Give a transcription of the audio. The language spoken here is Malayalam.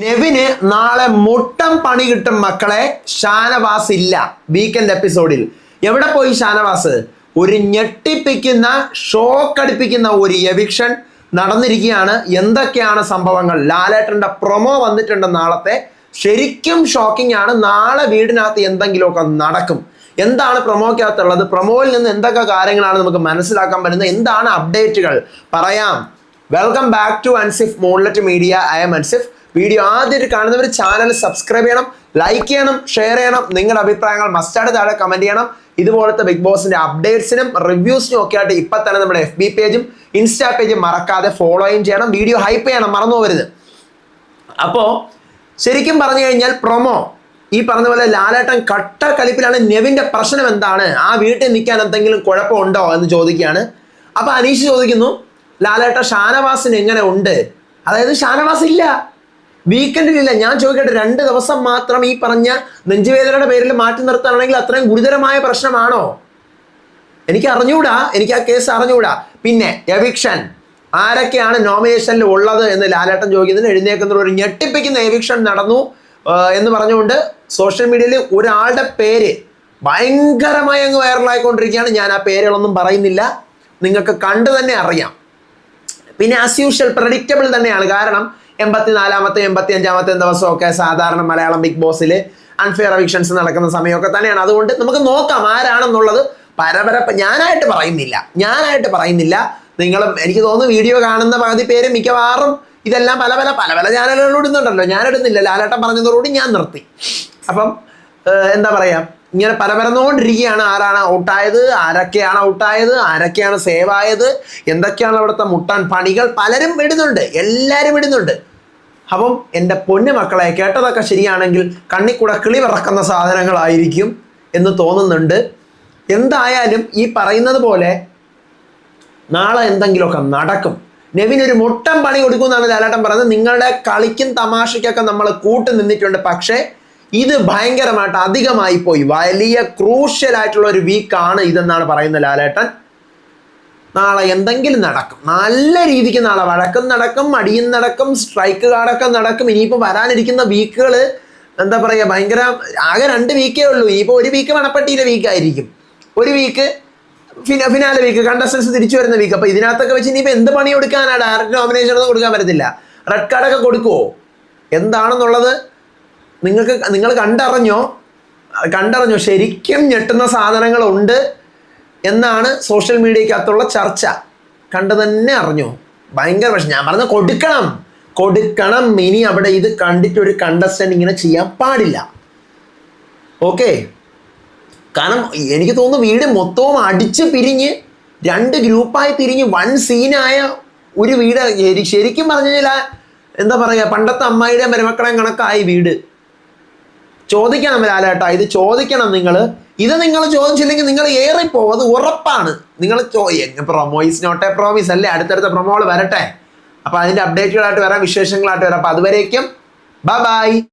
നെവിന് നാളെ മുട്ടം പണി കിട്ടും മക്കളെ. ഷാനവാസ് ഇല്ല. വീക്കെൻഡ് എപ്പിസോഡിൽ എവിടെ പോയി ഷാനവാസ്? ഒരു ഞെട്ടിപ്പിക്കുന്ന ഷോക്ക് അടിപ്പിക്കുന്ന ഒരു എവിക്ഷൻ നടന്നിരിക്കുകയാണ്. എന്തൊക്കെയാണ് സംഭവങ്ങൾ? ലാലേട്ടന്റെ പ്രൊമോ വന്നിട്ടുണ്ട് നാളത്തെ. ശരിക്കും ഷോക്കിംഗ് ആണ്. നാളെ വീടിനകത്ത് എന്തെങ്കിലുമൊക്കെ നടക്കും. എന്താണ് പ്രൊമോക്കകത്തുള്ളത് പ്രൊമോയിൽ നിന്ന് എന്തൊക്കെ കാര്യങ്ങളാണ് നമുക്ക് മനസ്സിലാക്കാൻ പറ്റുന്നത്? എന്താണ് അപ്ഡേറ്റുകൾ പറയാം. Welcome back to Ansif മോൺലെറ്റ് media I M Ansif video ആദ്യമായിട്ട് കാണുന്നവർ ചാനൽ സബ്സ്ക്രൈബ് ചെയ്യണം ലൈക്ക് ചെയ്യണം ഷെയർ ചെയ്യണം. നിങ്ങളുടെ അഭിപ്രായങ്ങൾ മസ്റ്റാർഡ് താഴെ കമന്റ് ചെയ്യണം. ഇതുപോലത്തെ ബിഗ് ബോസിന്റെ അപ്ഡേറ്റ്സിനും റിവ്യൂസിനും ഒക്കെ ആയിട്ട് ഇപ്പം തന്നെ നമ്മുടെ എഫ് ബി പേജും ഇൻസ്റ്റാ പേജും മറക്കാതെ ഫോളോയും ചെയ്യണം. വീഡിയോ ഹൈപ്പ് ചെയ്യണം മറന്നു പോകരുത്. അപ്പോൾ ശരിക്കും പറഞ്ഞു കഴിഞ്ഞാൽ പ്രൊമോ ഈ പറഞ്ഞ പോലെ ലാലേട്ടൻ കട്ട കളിപ്പിലാണ് നെവിന്റെ പ്രശ്നം എന്താണ്? ആ വീട്ടിൽ നിൽക്കാൻ എന്തെങ്കിലും കുഴപ്പമുണ്ടോ എന്ന് ചോദിക്കുകയാണ്. അപ്പൊ അനീഷ് ചോദിക്കുന്നു ലാലേട്ട ഷാനവാസിന് എങ്ങനെ ഉണ്ട്? അതായത് ഷാനവാസ് ഇല്ല. വീക്കെൻഡിലില്ല ഞാൻ ചോദിക്കട്ടെ രണ്ട് ദിവസം മാത്രം ഈ പറഞ്ഞ നെഞ്ചുവേദനയുടെ പേരിൽ മാറ്റി നിർത്താനാണെങ്കിൽ അത്രയും ഗുരുതരമായ പ്രശ്നമാണോ? എനിക്ക് അറിഞ്ഞുകൂടാ. എനിക്ക് ആ കേസ് അറിഞ്ഞുകൂടാ. പിന്നെ എവിക്ഷൻ ആരൊക്കെയാണ് നോമിനേഷനിൽ ഉള്ളത് എന്ന് ലാലേട്ടൻ ചോദിക്കുന്നതിന് എഴുന്നേക്കുന്ന ഒരു ഞെട്ടിപ്പിക്കുന്ന എവിക്ഷൻ നടന്നു എന്ന് പറഞ്ഞുകൊണ്ട് സോഷ്യൽ മീഡിയയിൽ ഒരാളുടെ പേര് ഭയങ്കരമായി അങ്ങ് വൈറലായിക്കൊണ്ടിരിക്കുകയാണ് ഞാൻ ആ പേരുകളൊന്നും പറയുന്നില്ല. നിങ്ങൾക്ക് കണ്ടു തന്നെ അറിയാം. പിന്നെ ആസ് യൂഷ്വൽ പ്രഡിക്റ്റബിൾ തന്നെയാണ്. കാരണം എൺപത്തിനാലാമത്തെ എൺപത്തി അഞ്ചാമത്തെ ദിവസമൊക്കെ സാധാരണ മലയാളം ബിഗ് ബോസിൽ അൺഫെയർ അവിക്ഷൻസ് നടക്കുന്ന സമയമൊക്കെ തന്നെയാണ്. അതുകൊണ്ട് നമുക്ക് നോക്കാം ആരാണെന്നുള്ളത്. പരപര ഞാനായിട്ട് പറയുന്നില്ല. ഞാനായിട്ട് പറയുന്നില്ല. നിങ്ങളും എനിക്ക് തോന്നുന്നു വീഡിയോ കാണുന്ന പകുതി പേര് മിക്കവാറും ഇതെല്ലാം പല പല പല പല ചാനലുകളിലൂടെ ഇടുന്നുണ്ടല്ലോ. ഞാനിടുന്നില്ല. ലാലേട്ടൻ പറഞ്ഞതോടുകൂടി ഞാൻ നിർത്തി. അപ്പം എന്താ പറയാ? ഇങ്ങനെ പരപരന്നുകൊണ്ടിരിക്കുകയാണ്. ആരാണ് ഔട്ടായത്? ആരൊക്കെയാണ് ഔട്ടായത്? ആരൊക്കെയാണ് സേവ് ആയത്? എന്തൊക്കെയാണ് അവിടുത്തെ മുട്ടാൻ പണികൾ? പലരും ഇടുന്നുണ്ട്. എല്ലാവരും ഇടുന്നുണ്ട്. അപ്പം എന്റെ പൊന്നു മക്കളെ കേട്ടതൊക്കെ ശരിയാണെങ്കിൽ കണ്ണിക്കൂടെ കിളി വിറക്കുന്ന സാധനങ്ങളായിരിക്കും എന്ന് തോന്നുന്നുണ്ട്. എന്തായാലും ഈ പറയുന്നത് പോലെ നാളെ എന്തെങ്കിലുമൊക്കെ നടക്കും. നെവിൻ ഒരു മുട്ടം പണി കൊടുക്കുമെന്നാണ് ലാലേട്ടൻ പറയുന്നത്. നിങ്ങളുടെ കളിക്കും തമാശയ്ക്കൊക്കെ നമ്മൾ കൂട്ടു നിന്നിട്ടുണ്ട്. പക്ഷേ ഇത് ഭയങ്കരമായിട്ട് അധികമായി പോയി. വലിയ ക്രൂഷ്യൽ ആയിട്ടുള്ള ഒരു വീക്കാണ് ഇതെന്നാണ് പറയുന്നത് ലാലേട്ടൻ. നാളെ എന്തെങ്കിലും നടക്കും. നല്ല രീതിക്ക് നാളെ വഴക്കം നടക്കും അടിയും നടക്കും സ്ട്രൈക്ക് കാർഡൊക്കെ നടക്കും. ഇനിയിപ്പോൾ വരാനിരിക്കുന്ന വീക്കുകൾ എന്താ പറയുക ഭയങ്കര ആകെ രണ്ട് വീക്കേ ഉള്ളൂ. ഇനിയിപ്പോൾ ഒരു വീക്ക് മണപ്പട്ടിയിലെ വീക്കായിരിക്കും ഒരു വീക്ക് ഫിന ഫിനാലെ വീക്ക് കണ്ടസ്റ്റൻസ് തിരിച്ചു വരുന്ന വീക്ക് അപ്പോൾ ഇതിനകത്തൊക്കെ വെച്ച് ഇനിയിപ്പോൾ എന്ത് പണി കൊടുക്കാനാണ് ഡയറക്റ്റ് നോമിനേഷൻ ഒന്നും കൊടുക്കാൻ പറ്റത്തില്ല. റെഡ് കാർഡൊക്കെ കൊടുക്കുമോ എന്താണെന്നുള്ളത് നിങ്ങൾക്ക് നിങ്ങൾ കണ്ടറിഞ്ഞോ? കണ്ടറിഞ്ഞോ? ശരിക്കും ഞെട്ടുന്ന സാധനങ്ങളുണ്ട് എന്നാണ് സോഷ്യൽ മീഡിയക്കകത്തുള്ള ചർച്ച. കണ്ടു തന്നെ അറിഞ്ഞു? ഭയങ്കര പ്രശ്നം. ഞാൻ പറഞ്ഞ കൊടുക്കണം. കൊടുക്കണം. ഇനി അവിടെ ഇത് കണ്ടിട്ട് ഒരു കണ്ടസ്റ്റന്റ് ഇങ്ങനെ ചെയ്യാൻ പാടില്ല. ഓക്കെ കാരണം എനിക്ക് തോന്നുന്നു വീട് മൊത്തവും അടിച്ച് പിരിഞ്ഞ് രണ്ട് ഗ്രൂപ്പായി തിരിഞ്ഞ് വൺ സീനായ ഒരു വീട്. ശരി- ശരിക്കും പറഞ്ഞു കഴിഞ്ഞാൽ എന്താ പറയുക പണ്ടത്തെ അമ്മായിയുടെയും മരുമക്കളെയും കണക്കായി വീട്. ചോദിക്കണം ലാലേട്ടാ ഇത് ചോദിക്കണം നിങ്ങൾ ഇത് നിങ്ങൾ ചോദിച്ചില്ലെങ്കിൽ നിങ്ങൾ ഏറിപ്പോവും അത് ഉറപ്പാണ്. നിങ്ങൾ ചോ promo is not a promise അല്ലേ? അടുത്തടുത്ത പ്രൊമോകൾ വരട്ടെ. അപ്പോൾ അതിന്റെ അപ്ഡേറ്റുകളായിട്ട് വരാം വിശേഷങ്ങളായിട്ട് വരാം. അപ്പോൾ അതുവരേക്കും ബൈ ബൈ